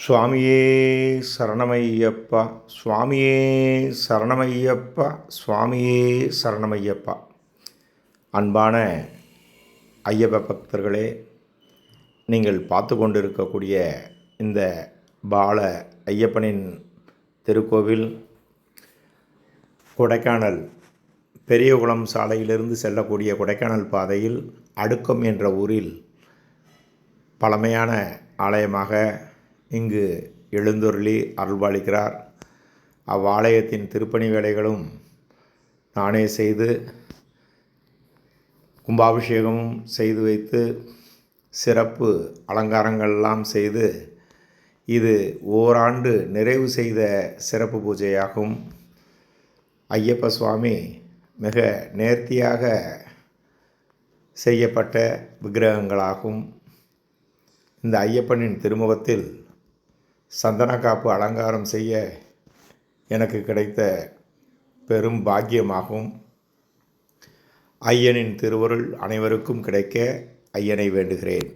சுவாமியே சரணமையப்பா சுவாமியே சரணமையப்பா சுவாமியே சரணமையப்பா. அன்பான ஐயப்ப பக்தர்களே நீங்கள் பார்த்து கொண்டிருக்கக்கூடிய இந்த பால ஐயப்பனின் திருக்கோவில் கொடைக்கானல் பெரியகுளம் சாலையிலிருந்து செல்லக்கூடிய கொடைக்கானல் பாதையில் அடுக்கம் என்ற ஊரில் பழமையான ஆலயமாக இங்கு எழுந்தொருளி அருள்பாலிக்கிறார். அவ்வாலயத்தின் திருப்பணி வேலைகளும் நானே செய்து கும்பாபிஷேகமும் செய்து வைத்து சிறப்பு அலங்காரங்கள்லாம் செய்து இது ஓராண்டு நிறைவு செய்த சிறப்பு பூஜையாகும். ஐயப்ப சுவாமி மிக நேர்த்தியாக செய்யப்பட்ட விக்கிரகங்களாகும். இந்த ஐயப்பனின் திருமுகத்தில் சந்தனக்காப்பு அலங்காரம் செய்ய எனக்கு கிடைத்த பெரும் பாக்கியமாகும். ஐயனின் திருவருள் அனைவருக்கும் கிடைக்க ஐயனை வேண்டுகிறேன்.